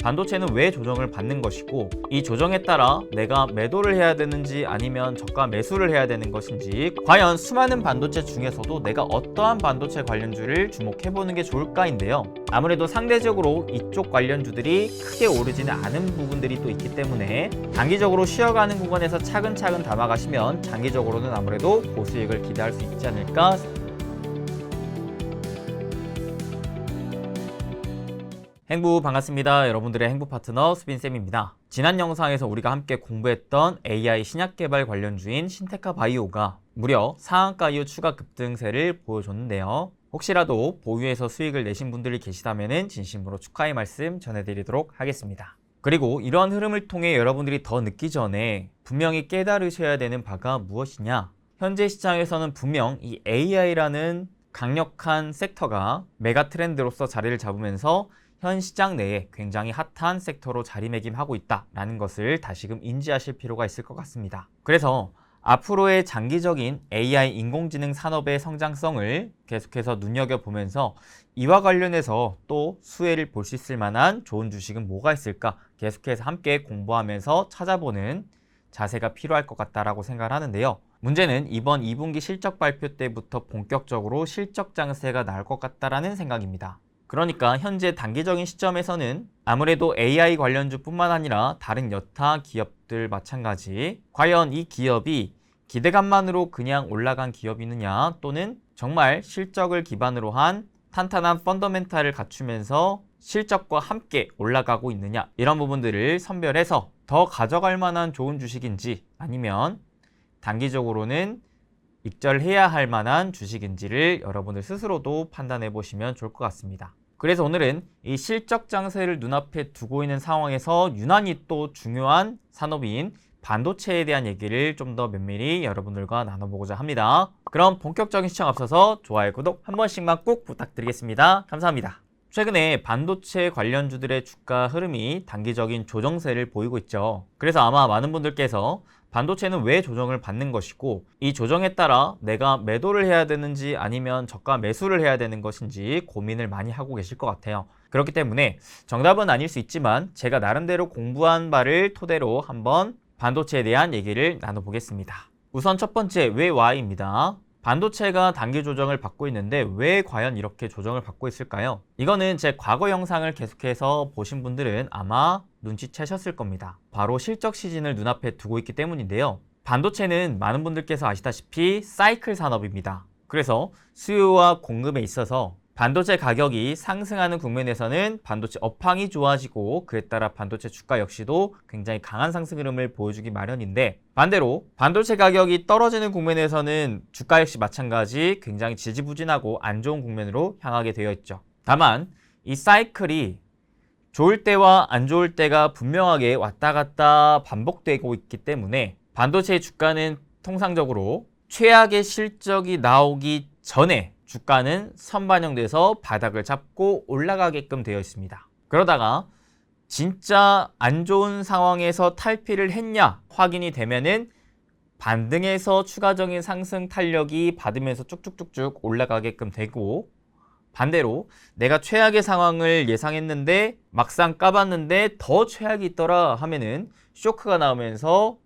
반도체는 왜 조정을 받는 것이고 이 조정에 따라 내가 매도를 해야 되는지 아니면 저가 매수를 해야 되는 것인지 과연 수많은 반도체 중에서도 내가 어떠한 반도체 관련주를 주목해 보는 게 좋을까인데요. 아무래도 상대적으로 이쪽 관련주들이 크게 오르지는 않은 부분들이 또 있기 때문에 단기적으로 쉬어가는 구간에서 차근차근 담아가시면 장기적으로는 아무래도 고수익을 기대할 수 있지 않을까 행부 반갑습니다. 여러분들의 행부 파트너 수빈쌤입니다. 지난 영상에서 우리가 함께 공부했던 AI 신약 개발 관련주인 신테카 바이오가 무려 상한가 이후 추가 급등세를 보여줬는데요. 혹시라도 보유해서 수익을 내신 분들이 계시다면 진심으로 축하의 말씀 전해드리도록 하겠습니다. 그리고 이러한 흐름을 통해 여러분들이 더 늦기 전에 분명히 깨달으셔야 되는 바가 무엇이냐? 현재 시장에서는 분명 이 AI라는 강력한 섹터가 메가 트렌드로서 자리를 잡으면서 현 시장 내에 굉장히 핫한 섹터로 자리매김하고 있다라는 것을 다시금 인지하실 필요가 있을 것 같습니다. 그래서 앞으로의 장기적인 AI 인공지능 산업의 성장성을 계속해서 눈여겨보면서 이와 관련해서 또 수혜를 볼 수 있을 만한 좋은 주식은 뭐가 있을까 계속해서 함께 공부하면서 찾아보는 자세가 필요할 것 같다라고 생각을 하는데요. 문제는 이번 2분기 실적 발표 때부터 본격적으로 실적 장세가 나올 것 같다라는 생각입니다. 그러니까 현재 단기적인 시점에서는 아무래도 AI 관련주뿐만 아니라 다른 여타 기업들 마찬가지. 과연 이 기업이 기대감만으로 그냥 올라간 기업이느냐 또는 정말 실적을 기반으로 한 탄탄한 펀더멘탈을 갖추면서 실적과 함께 올라가고 있느냐 이런 부분들을 선별해서 더 가져갈 만한 좋은 주식인지 아니면 단기적으로는 익절해야 할 만한 주식인지를 여러분들 스스로도 판단해 보시면 좋을 것 같습니다. 그래서 오늘은 이 실적 장세를 눈앞에 두고 있는 상황에서 유난히 또 중요한 산업인 반도체에 대한 얘기를 좀 더 면밀히 여러분들과 나눠보고자 합니다. 그럼 본격적인 시청 앞서서 좋아요, 구독 한 번씩만 꼭 부탁드리겠습니다. 감사합니다. 최근에 반도체 관련주들의 주가 흐름이 단기적인 조정세를 보이고 있죠. 그래서 아마 많은 분들께서 반도체는 왜 조정을 받는 것이고 이 조정에 따라 내가 매도를 해야 되는지 아니면 저가 매수를 해야 되는 것인지 고민을 많이 하고 계실 것 같아요. 그렇기 때문에 정답은 아닐 수 있지만 제가 나름대로 공부한 바를 토대로 한번 반도체에 대한 얘기를 나눠보겠습니다. 우선 첫 번째 왜 Y입니다. 반도체가 단기 조정을 받고 있는데 왜 과연 이렇게 조정을 받고 있을까요? 이거는 제 과거 영상을 계속해서 보신 분들은 아마 눈치채셨을 겁니다. 바로 실적 시즌을 눈앞에 두고 있기 때문인데요. 반도체는 많은 분들께서 아시다시피 사이클 산업입니다. 그래서 수요와 공급에 있어서 반도체 가격이 상승하는 국면에서는 반도체 업황이 좋아지고 그에 따라 반도체 주가 역시도 굉장히 강한 상승 흐름을 보여주기 마련인데 반대로 반도체 가격이 떨어지는 국면에서는 주가 역시 마찬가지 굉장히 지지부진하고 안 좋은 국면으로 향하게 되어 있죠. 다만 이 사이클이 좋을 때와 안 좋을 때가 분명하게 왔다 갔다 반복되고 있기 때문에 반도체의 주가는 통상적으로 최악의 실적이 나오기 전에 주가는 선반영돼서 바닥을 잡고 올라가게끔 되어 있습니다. 그러다가 진짜 안 좋은 상황에서 탈피를 했냐 확인이 되면은 반등해서 추가적인 상승 탄력이 받으면서 쭉쭉쭉쭉 올라가게끔 되고 반대로 내가 최악의 상황을 예상했는데 막상 까봤는데 더 최악이 있더라 하면은 쇼크가 나오면서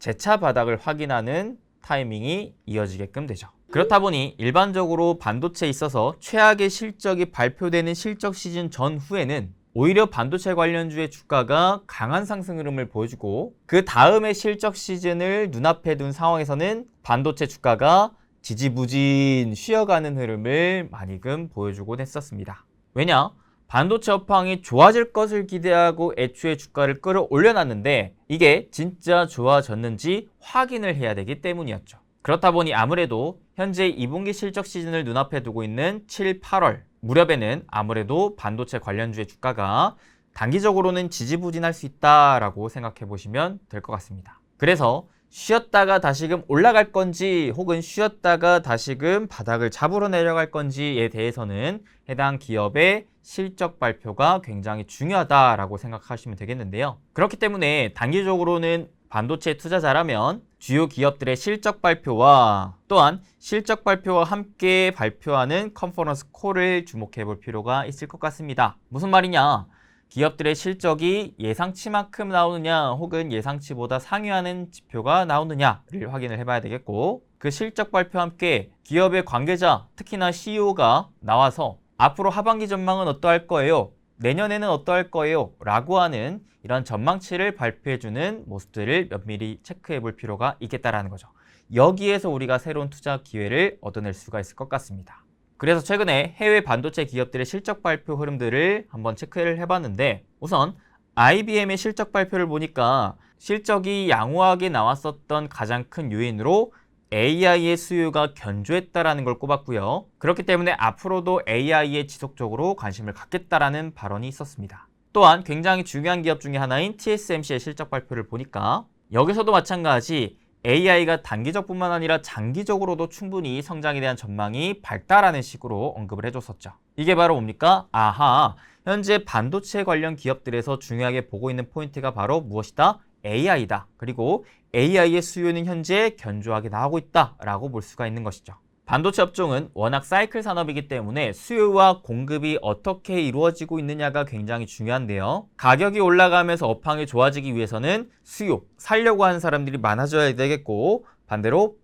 재차 바닥을 확인하는 타이밍이 이어지게끔 되죠. 그렇다 보니 일반적으로 반도체에 있어서 최악의 실적이 발표되는 실적 시즌 전후에는 오히려 반도체 관련주의 주가가 강한 상승 흐름을 보여주고 그 다음에 실적 시즌을 눈앞에 둔 상황에서는 반도체 주가가 지지부진 쉬어가는 흐름을 많이금 보여주곤 했었습니다. 왜냐? 반도체 업황이 좋아질 것을 기대하고 애초에 주가를 끌어올려놨는데 이게 진짜 좋아졌는지 확인을 해야 되기 때문이었죠. 그렇다 보니 아무래도 현재 2분기 실적 시즌을 눈앞에 두고 있는 7, 8월 무렵에는 아무래도 반도체 관련주의 주가가 단기적으로는 지지부진할 수 있다라고 생각해 보시면 될 것 같습니다. 그래서 쉬었다가 다시금 올라갈 건지 혹은 쉬었다가 다시금 바닥을 잡으러 내려갈 건지에 대해서는 해당 기업의 실적 발표가 굉장히 중요하다라고 생각하시면 되겠는데요. 그렇기 때문에 단기적으로는 반도체 투자자라면 주요 기업들의 실적 발표와 또한 실적 발표와 함께 발표하는 컨퍼런스 콜을 주목해 볼 필요가 있을 것 같습니다. 무슨 말이냐? 기업들의 실적이 예상치만큼 나오느냐 혹은 예상치보다 상회하는 지표가 나오느냐를 확인을 해봐야 되겠고 그 실적 발표와 함께 기업의 관계자 특히나 CEO가 나와서 앞으로 하반기 전망은 어떠할 거예요? 내년에는 어떠할 거예요? 라고 하는 이런 전망치를 발표해주는 모습들을 면밀히 체크해 볼 필요가 있겠다라는 거죠. 여기에서 우리가 새로운 투자 기회를 얻어낼 수가 있을 것 같습니다. 그래서 최근에 해외 반도체 기업들의 실적 발표 흐름들을 한번 체크를 해봤는데 우선 IBM의 실적 발표를 보니까 실적이 양호하게 나왔었던 가장 큰 요인으로 AI의 수요가 견조했다라는 걸 꼽았고요. 그렇기 때문에 앞으로도 AI에 지속적으로 관심을 갖겠다라는 발언이 있었습니다. 또한 굉장히 중요한 기업 중에 하나인 TSMC의 실적 발표를 보니까 여기서도 마찬가지 AI가 단기적뿐만 아니라 장기적으로도 충분히 성장에 대한 전망이 밝다라는 식으로 언급을 해줬었죠. 이게 바로 뭡니까? 아하, 현재 반도체 관련 기업들에서 중요하게 보고 있는 포인트가 바로 무엇이다? AI다. 그리고 AI의 수요는 현재 견조하게 나오고 있다라고 볼 수가 있는 것이죠. 반도체 업종은 워낙 사이클 산업이기 때문에 수요와 공급이 어떻게 이루어지고 있느냐가 굉장히 중요한데요. 가격이 올라가면서 업황이 좋아지기 위해서는 수요, 살려고 하는 사람들이 많아져야 되겠고 반대로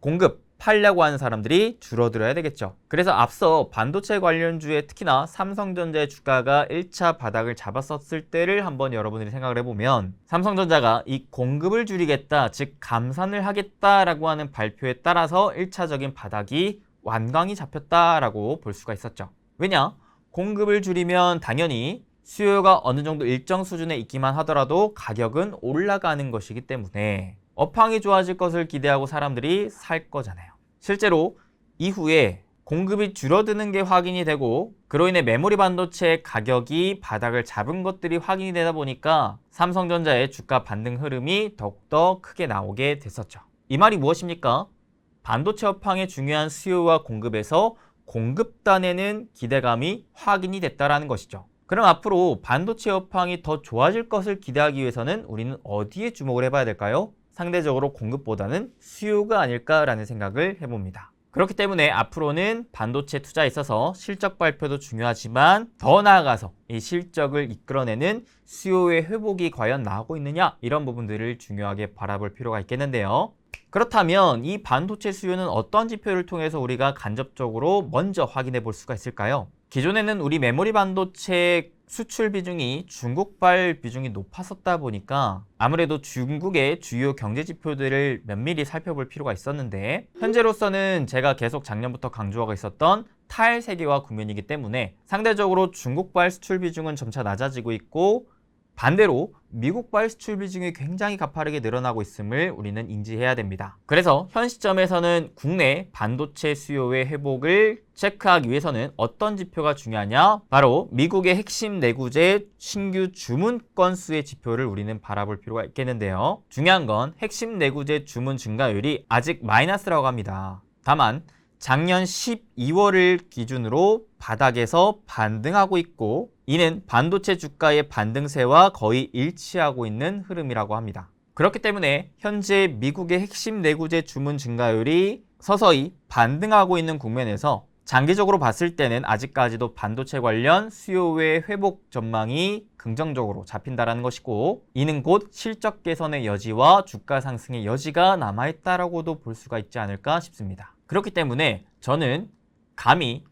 공급, 팔려고 하는 사람들이 줄어들어야 되겠죠. 그래서 앞서 반도체 관련주에 특히나 삼성전자의 주가가 1차 바닥을 잡았었을 때를 한번 여러분들이 생각을 해보면 삼성전자가 이 공급을 줄이겠다, 즉 감산을 하겠다라고 하는 발표에 따라서 1차적인 바닥이 완강히 잡혔다라고 볼 수가 있었죠. 왜냐? 공급을 줄이면 당연히 수요가 어느 정도 일정 수준에 있기만 하더라도 가격은 올라가는 것이기 때문에 업황이 좋아질 것을 기대하고 사람들이 살 거잖아요. 실제로 이후에 공급이 줄어드는 게 확인이 되고 그로 인해 메모리 반도체 가격이 바닥을 잡은 것들이 확인이 되다 보니까 삼성전자의 주가 반등 흐름이 더욱더 크게 나오게 됐었죠. 이 말이 무엇입니까? 반도체 업황의 중요한 수요와 공급에서 공급단에는 기대감이 확인이 됐다라는 것이죠. 그럼 앞으로 반도체 업황이 더 좋아질 것을 기대하기 위해서는 우리는 어디에 주목을 해봐야 될까요? 상대적으로 공급보다는 수요가 아닐까라는 생각을 해봅니다. 그렇기 때문에 앞으로는 반도체 투자에 있어서 실적 발표도 중요하지만 더 나아가서 이 실적을 이끌어내는 수요의 회복이 과연 나오고 있느냐 이런 부분들을 중요하게 바라볼 필요가 있겠는데요. 그렇다면 이 반도체 수요는 어떤 지표를 통해서 우리가 간접적으로 먼저 확인해 볼 수가 있을까요? 기존에는 우리 메모리 반도체 수출 비중이 중국발 비중이 높았었다 보니까 아무래도 중국의 주요 경제 지표들을 면밀히 살펴볼 필요가 있었는데 현재로서는 제가 계속 작년부터 강조하고 있었던 탈 세계화 국면이기 때문에 상대적으로 중국발 수출 비중은 점차 낮아지고 있고 반대로 미국발 수출 비중이 굉장히 가파르게 늘어나고 있음을 우리는 인지해야 됩니다. 그래서 현 시점에서는 국내 반도체 수요의 회복을 체크하기 위해서는 어떤 지표가 중요하냐? 바로 미국의 핵심 내구재 신규 주문 건수의 지표를 우리는 바라볼 필요가 있겠는데요. 중요한 건 핵심 내구재 주문 증가율이 아직 마이너스라고 합니다. 다만 작년 12월을 기준으로 바닥에서 반등하고 있고 이는 반도체 주가의 반등세와 거의 일치하고 있는 흐름이라고 합니다. 그렇기 때문에 현재 미국의 핵심 내구재 주문 증가율이 서서히 반등하고 있는 국면에서 장기적으로 봤을 때는 아직까지도 반도체 관련 수요의 회복 전망이 긍정적으로 잡힌다라는 것이고 이는 곧 실적 개선의 여지와 주가 상승의 여지가 남아있다라고도 볼 수가 있지 않을까 싶습니다. 그렇기 때문에 저는 감히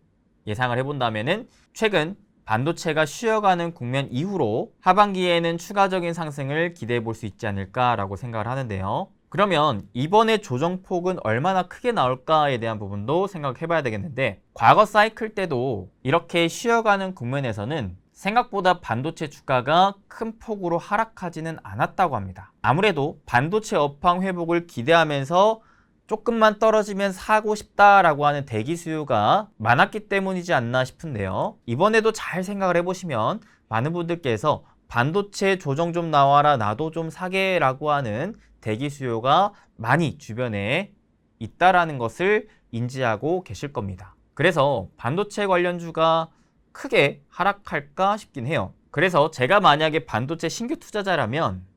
예상을 해본다면은 최근 반도체가 쉬어가는 국면 이후로 하반기에는 추가적인 상승을 기대해 볼 수 있지 않을까라고 생각을 하는데요. 그러면 이번에 조정폭은 얼마나 크게 나올까에 대한 부분도 생각해 봐야 되겠는데 과거 사이클 때도 이렇게 쉬어가는 국면에서는 생각보다 반도체 주가가 큰 폭으로 하락하지는 않았다고 합니다. 아무래도 반도체 업황 회복을 기대하면서 조금만 떨어지면 사고 싶다라고 하는 대기 수요가 많았기 때문이지 않나 싶은데요. 이번에도 잘 생각을 해보시면 많은 분들께서 반도체 조정 좀 나와라 나도 좀 사게라고 하는 대기 수요가 많이 주변에 있다라는 것을 인지하고 계실 겁니다. 그래서 반도체 관련주가 크게 하락할까 싶긴 해요. 그래서 제가 만약에 반도체 신규 투자자라면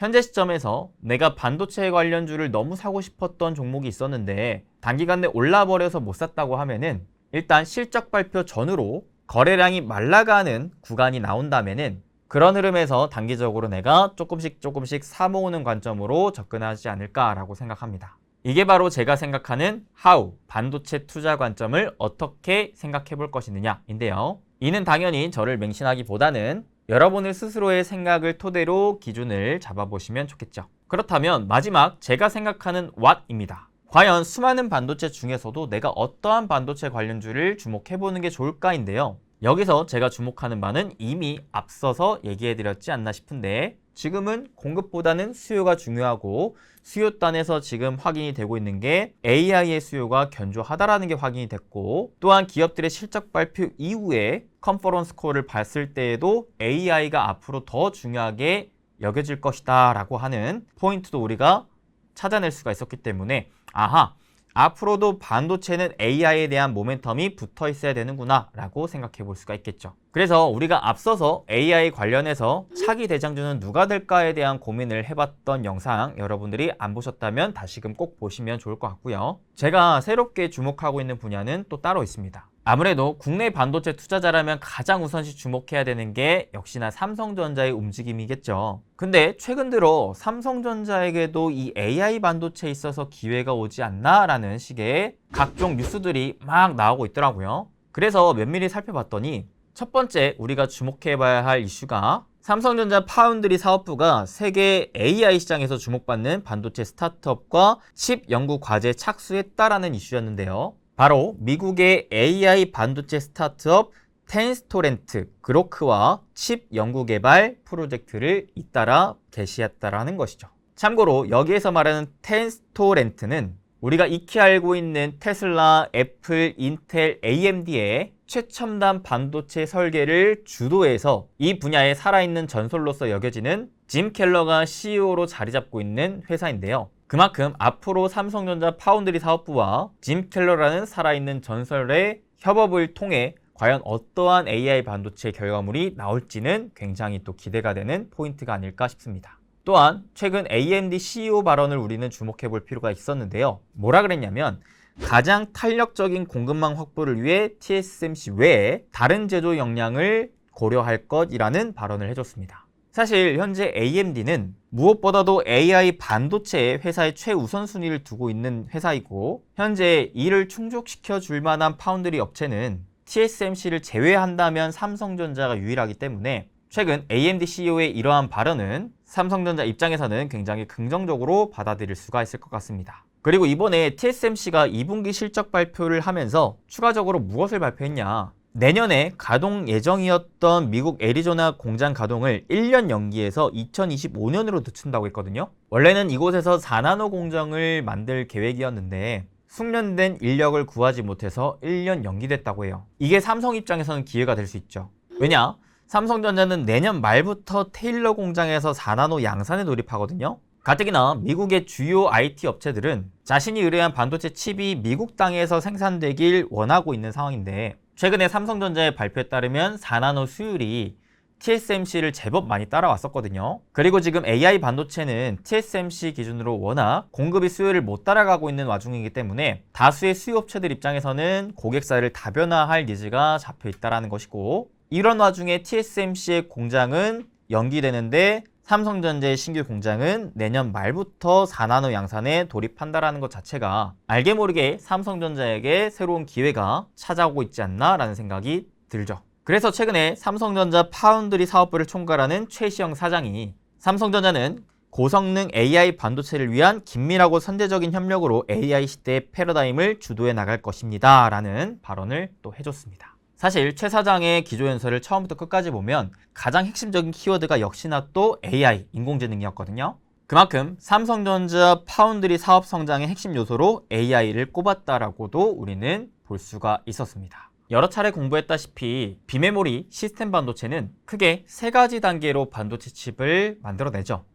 현재 시점에서 내가 반도체 관련주를 너무 사고 싶었던 종목이 있었는데 단기간 내 올라버려서 못 샀다고 하면은 일단 실적 발표 전으로 거래량이 말라가는 구간이 나온다면은 그런 흐름에서 단기적으로 내가 조금씩 조금씩 사모으는 관점으로 접근하지 않을까라고 생각합니다. 이게 바로 제가 생각하는 how 반도체 투자 관점을 어떻게 생각해 볼 것이느냐인데요. 이는 당연히 저를 맹신하기보다는 여러분의 스스로의 생각을 토대로 기준을 잡아보시면 좋겠죠. 그렇다면 마지막 제가 생각하는 what입니다. 과연 수많은 반도체 중에서도 내가 어떠한 반도체 관련주를 주목해 보는 게 좋을까인데요. 여기서 제가 주목하는 바는 이미 앞서서 얘기해 드렸지 않나 싶은데 지금은 공급보다는 수요가 중요하고 수요단에서 지금 확인이 되고 있는 게 AI의 수요가 견조하다라는 게 확인이 됐고 또한 기업들의 실적 발표 이후에 컨퍼런스 콜을 봤을 때에도 AI가 앞으로 더 중요하게 여겨질 것이다 라고 하는 포인트도 우리가 찾아낼 수가 있었기 때문에 아하 앞으로도 반도체는 AI에 대한 모멘텀이 붙어 있어야 되는구나 라고 생각해 볼 수가 있겠죠. 그래서 우리가 앞서서 AI 관련해서 차기 대장주는 누가 될까에 대한 고민을 해봤던 영상 여러분들이 안 보셨다면 다시금 꼭 보시면 좋을 것 같고요. 제가 새롭게 주목하고 있는 분야는 또 따로 있습니다. 아무래도 국내 반도체 투자자라면 가장 우선시 주목해야 되는 게 역시나 삼성전자의 움직임이겠죠. 근데 최근 들어 삼성전자에게도 이 AI 반도체에 있어서 기회가 오지 않나라는 식의 각종 뉴스들이 막 나오고 있더라고요. 그래서 면밀히 살펴봤더니 첫 번째 우리가 주목해 봐야 할 이슈가 삼성전자 파운드리 사업부가 세계 AI 시장에서 주목받는 반도체 스타트업과 칩 연구 과제 착수했다라는 이슈였는데요. 바로 미국의 AI 반도체 스타트업 텐스토렌트 그로크와 칩 연구 개발 프로젝트를 잇따라 개시했다라는 것이죠. 참고로 여기에서 말하는 텐스토렌트는 우리가 익히 알고 있는 테슬라, 애플, 인텔, AMD의 최첨단 반도체 설계를 주도해서 이 분야에 살아있는 전설로서 여겨지는 짐 켈러가 CEO로 자리 잡고 있는 회사인데요. 그만큼 앞으로 삼성전자 파운드리 사업부와 짐 켈러라는 살아있는 전설의 협업을 통해 과연 어떠한 AI 반도체 결과물이 나올지는 굉장히 또 기대가 되는 포인트가 아닐까 싶습니다. 또한 최근 AMD CEO 발언을 우리는 주목해 볼 필요가 있었는데요. 뭐라 그랬냐면 가장 탄력적인 공급망 확보를 위해 TSMC 외에 다른 제조 역량을 고려할 것이라는 발언을 해줬습니다. 사실 현재 AMD는 무엇보다도 AI 반도체에 회사의 최우선순위를 두고 있는 회사이고 현재 이를 충족시켜 줄 만한 파운드리 업체는 TSMC를 제외한다면 삼성전자가 유일하기 때문에 최근 AMD CEO의 이러한 발언은 삼성전자 입장에서는 굉장히 긍정적으로 받아들일 수가 있을 것 같습니다. 그리고 이번에 TSMC가 2분기 실적 발표를 하면서 추가적으로 무엇을 발표했냐? 내년에 가동 예정이었던 미국 애리조나 공장 가동을 1년 연기해서 2025년으로 늦춘다고 했거든요. 원래는 이곳에서 4나노 공정을 만들 계획이었는데 숙련된 인력을 구하지 못해서 1년 연기됐다고 해요. 이게 삼성 입장에서는 기회가 될 수 있죠. 왜냐? 삼성전자는 내년 말부터 테일러 공장에서 4나노 양산에 돌입하거든요. 가뜩이나 미국의 주요 IT 업체들은 자신이 의뢰한 반도체 칩이 미국 땅에서 생산되길 원하고 있는 상황인데 최근에 삼성전자의 발표에 따르면 4나노 수율이 TSMC를 제법 많이 따라왔었거든요. 그리고 지금 AI 반도체는 TSMC 기준으로 워낙 공급이 수요를 못 따라가고 있는 와중이기 때문에 다수의 수요 업체들 입장에서는 고객사를 다변화할 니즈가 잡혀 있다라는 것이고 이런 와중에 TSMC의 공장은 연기되는데 삼성전자의 신규 공장은 내년 말부터 4나노 양산에 돌입한다라는 것 자체가 알게 모르게 삼성전자에게 새로운 기회가 찾아오고 있지 않나라는 생각이 들죠. 그래서 최근에 삼성전자 파운드리 사업부를 총괄하는 최시영 사장이 삼성전자는 고성능 AI 반도체를 위한 긴밀하고 선제적인 협력으로 AI 시대의 패러다임을 주도해 나갈 것입니다. 라는 발언을 또 해줬습니다. 사실 최 사장의 기조연설을 처음부터 끝까지 보면 가장 핵심적인 키워드가 역시나 또 AI, 인공지능이었거든요. 그만큼 삼성전자 파운드리 사업 성장의 핵심 요소로 AI를 꼽았다라고도 우리는 볼 수가 있었습니다. 여러 차례 공부했다시피 비메모리 시스템 반도체는 크게 세 가지 단계로 반도체 칩을 만들어내죠.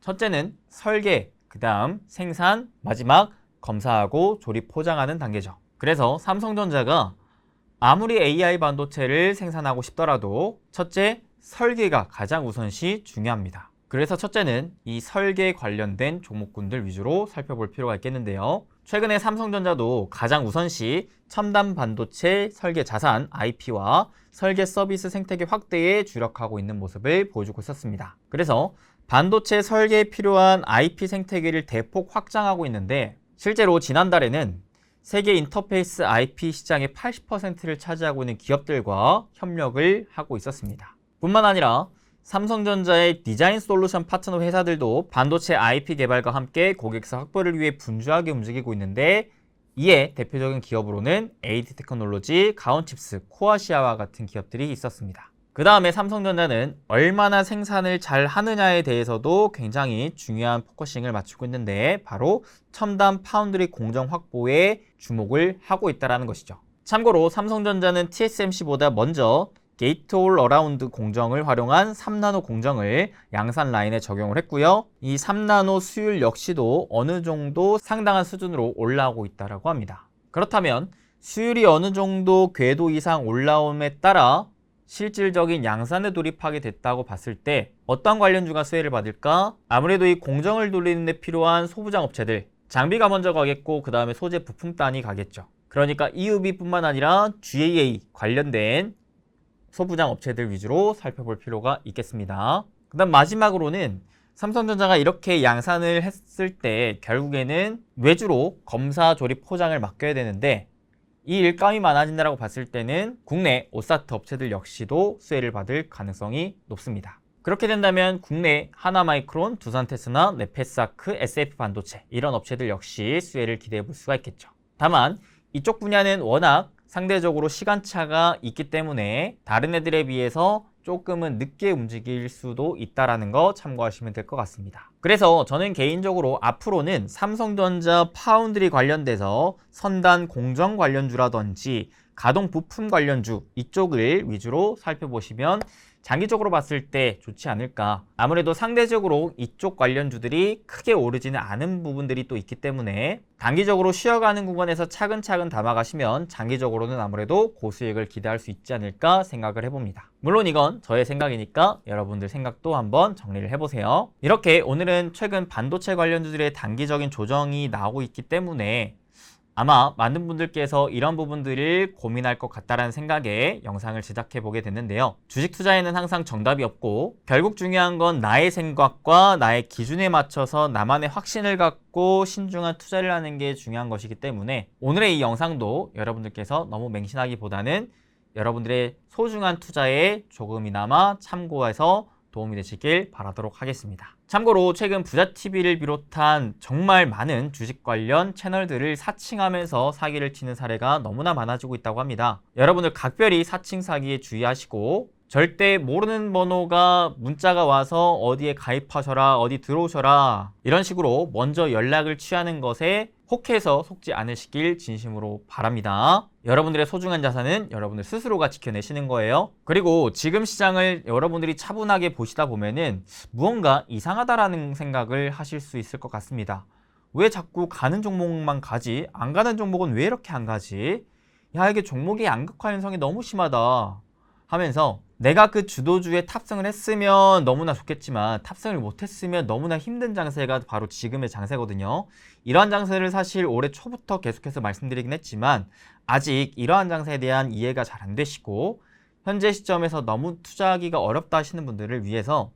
첫째는 설계, 그 다음 생산, 마지막 검사하고 조립 포장하는 단계죠. 그래서 삼성전자가 아무리 AI 반도체를 생산하고 싶더라도 첫째, 설계가 가장 우선시 중요합니다. 그래서 첫째는 이 설계 관련된 종목군들 위주로 살펴볼 필요가 있겠는데요. 최근에 삼성전자도 가장 우선시 첨단 반도체 설계 자산 IP와 설계 서비스 생태계 확대에 주력하고 있는 모습을 보여주고 있었습니다. 그래서 반도체 설계에 필요한 IP 생태계를 대폭 확장하고 있는데 실제로 지난달에는 세계 인터페이스 IP 시장의 80%를 차지하고 있는 기업들과 협력을 하고 있었습니다. 뿐만 아니라 삼성전자의 디자인 솔루션 파트너 회사들도 반도체 IP 개발과 함께 고객사 확보를 위해 분주하게 움직이고 있는데 이에 대표적인 기업으로는 AD 테크놀로지, 가온칩스, 코아시아와 같은 기업들이 있었습니다. 그 다음에 삼성전자는 얼마나 생산을 잘 하느냐에 대해서도 굉장히 중요한 포커싱을 맞추고 있는데 바로 첨단 파운드리 공정 확보에 주목을 하고 있다는 것이죠. 참고로 삼성전자는 TSMC보다 먼저 게이트 올 어라운드 공정을 활용한 3나노 공정을 양산 라인에 적용을 했고요. 이 3나노 수율 역시도 어느 정도 상당한 수준으로 올라오고 있다고 합니다. 그렇다면 수율이 어느 정도 궤도 이상 올라옴에 따라 실질적인 양산에 돌입하게 됐다고 봤을 때 어떤 관련주가 수혜를 받을까? 아무래도 이 공정을 돌리는 데 필요한 소부장 업체들 장비가 먼저 가겠고 그 다음에 소재 부품단이 가겠죠. 그러니까 EUV뿐만 아니라 GAA 관련된 소부장 업체들 위주로 살펴볼 필요가 있겠습니다. 그 다음 마지막으로는 삼성전자가 이렇게 양산을 했을 때 결국에는 외주로 검사 조립 포장을 맡겨야 되는데 이 일감이 많아진다고 봤을 때는 국내 오사트 업체들 역시도 수혜를 받을 가능성이 높습니다. 그렇게 된다면 국내 하나마이크론, 두산테스나 네페사크, SF 반도체 이런 업체들 역시 수혜를 기대해 볼 수가 있겠죠. 다만 이쪽 분야는 워낙 상대적으로 시간차가 있기 때문에 다른 애들에 비해서 조금은 늦게 움직일 수도 있다라는 거 참고하시면 될 것 같습니다. 그래서 저는 개인적으로 앞으로는 삼성전자 파운드리 관련돼서 선단 공정 관련주라든지 가동 부품 관련주 이쪽을 위주로 살펴보시면 장기적으로 봤을 때 좋지 않을까. 아무래도 상대적으로 이쪽 관련주들이 크게 오르지는 않은 부분들이 또 있기 때문에 단기적으로 쉬어가는 구간에서 차근차근 담아가시면 장기적으로는 아무래도 고수익을 기대할 수 있지 않을까 생각을 해봅니다. 물론 이건 저의 생각이니까 여러분들 생각도 한번 정리를 해보세요. 이렇게 오늘은 최근 반도체 관련주들의 단기적인 조정이 나오고 있기 때문에 아마 많은 분들께서 이런 부분들을 고민할 것 같다라는 생각에 영상을 제작해 보게 됐는데요. 주식 투자에는 항상 정답이 없고 결국 중요한 건 나의 생각과 나의 기준에 맞춰서 나만의 확신을 갖고 신중한 투자를 하는 게 중요한 것이기 때문에 오늘의 이 영상도 여러분들께서 너무 맹신하기보다는 여러분들의 소중한 투자에 조금이나마 참고해서 도움이 되시길 바라도록 하겠습니다. 참고로 최근 부자TV를 비롯한 정말 많은 주식 관련 채널들을 사칭하면서 사기를 치는 사례가 너무나 많아지고 있다고 합니다. 여러분들 각별히 사칭 사기에 주의하시고 절대 모르는 번호가 문자가 와서 어디에 가입하셔라, 어디 들어오셔라 이런 식으로 먼저 연락을 취하는 것에 혹해서 속지 않으시길 진심으로 바랍니다. 여러분들의 소중한 자산은 여러분들 스스로가 지켜내시는 거예요. 그리고 지금 시장을 여러분들이 차분하게 보시다 보면은 무언가 이상하다라는 생각을 하실 수 있을 것 같습니다. 왜 자꾸 가는 종목만 가지? 안 가는 종목은 왜 이렇게 안 가지? 야, 이게 종목의 양극화 현상이 너무 심하다. 하면서 내가 그 주도주에 탑승을 했으면 너무나 좋겠지만 탑승을 못했으면 너무나 힘든 장세가 바로 지금의 장세거든요. 이러한 장세를 사실 올해 초부터 계속해서 말씀드리긴 했지만 아직 이러한 장세에 대한 이해가 잘 안 되시고 현재 시점에서 너무 투자하기가 어렵다 하시는 분들을 위해서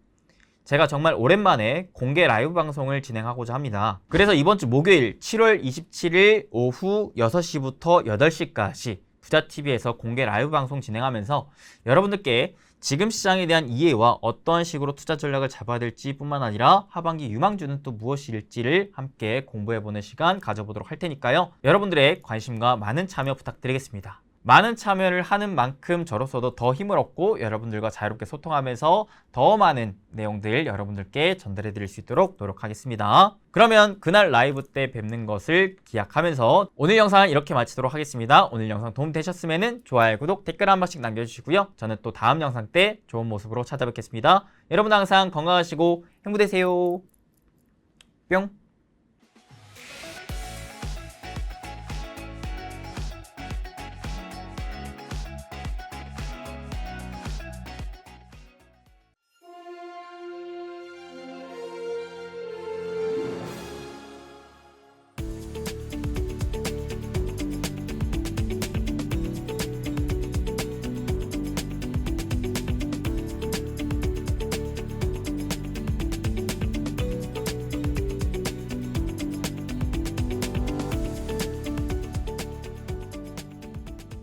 제가 정말 오랜만에 공개 라이브 방송을 진행하고자 합니다. 그래서 이번 주 목요일 7월 27일 오후 6시부터 8시까지 부자TV에서 공개 라이브 방송 진행하면서 여러분들께 지금 시장에 대한 이해와 어떠한 식으로 투자 전략을 잡아야 될지 뿐만 아니라 하반기 유망주는 또 무엇일지를 함께 공부해보는 시간 가져보도록 할 테니까요. 여러분들의 관심과 많은 참여 부탁드리겠습니다. 많은 참여를 하는 만큼 저로서도 더 힘을 얻고 여러분들과 자유롭게 소통하면서 더 많은 내용들 여러분들께 전달해 드릴 수 있도록 노력하겠습니다. 그러면 그날 라이브 때 뵙는 것을 기약하면서 오늘 영상은 이렇게 마치도록 하겠습니다. 오늘 영상 도움 되셨으면 좋아요, 구독, 댓글 한 번씩 남겨주시고요. 저는 또 다음 영상 때 좋은 모습으로 찾아뵙겠습니다. 여러분 항상 건강하시고 행복되세요. 뿅!